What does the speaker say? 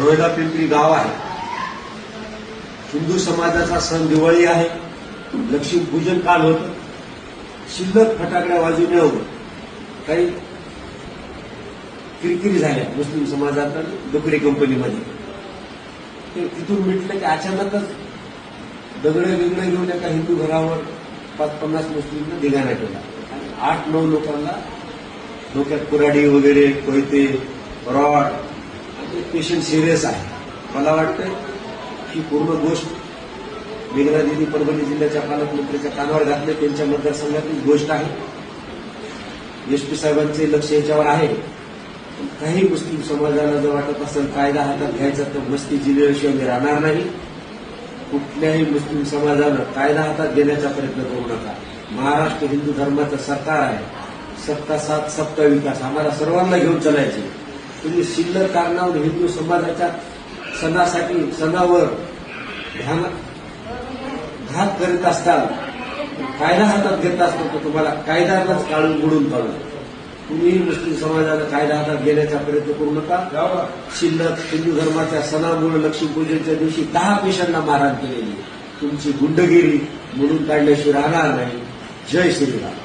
रोहिदा पिंपरी गाव आहे. हिंदू समाजाचा सण दिवाळी आहे. लक्ष्मीपूजन काल होतं. शिल्लक फटाकड्या वाजवण्यावर काही किरकिरी झाल्या मुस्लिम समाजात आणि डुकरे कंपनीमध्ये. ते तिथून मिटलं की अचानकच दगडे बिगडे घेऊन एका हिंदू घरावर पाच पन्नास मुस्लिमनं दिगाणा केला. आणि आठ नऊ लोकांना डोक्यात कुराडी वगैरे कोयते रॉड पेशंट सिरियस आहे. मला वाटतं ही पूर्ण गोष्ट मेघना दिदी परभणी जिल्ह्याच्या पालकमंत्र्याच्या कानावर घातले त्यांच्या मतदारसंघातलीच गोष्ट आहे. एस पी साहेबांचे लक्ष याच्यावर आहे. काही मुस्लिम समाजाला जर वाटत असेल कायदा हातात घ्यायचा तर मस्ती जिल्ह्याशिवाय मी राहणार नाही. कुठल्याही मुस्लिम समाजानं कायदा हातात घेण्याचा प्रयत्न करू नका. महाराष्ट्र हिंदू धर्माचं सरकार आहे. सत्ता सात सत्ता विकास. आम्हाला सर्वांना घेऊन चालायचे तुम्ही शिल्लक कारणावर हिंदू समाजाच्या सणासाठी सणावर ध्यान घात करीत असताल कायदा हातात घेत असतो तर तुम्हाला कायद्यालाच काढून बुडून काढू तुम्ही मुस्लिम समाजाला कायदा हातात घेण्याचा प्रयत्न करू नका. शिल्लक हिंदू धर्माच्या सणामुळे लक्ष्मीपूजनच्या दिवशी दहा पेशांना मारहाण केलेली तुमची गुंडगिरी म्हणून काढल्याशिवाय राहणार नाही. जय श्रीराम.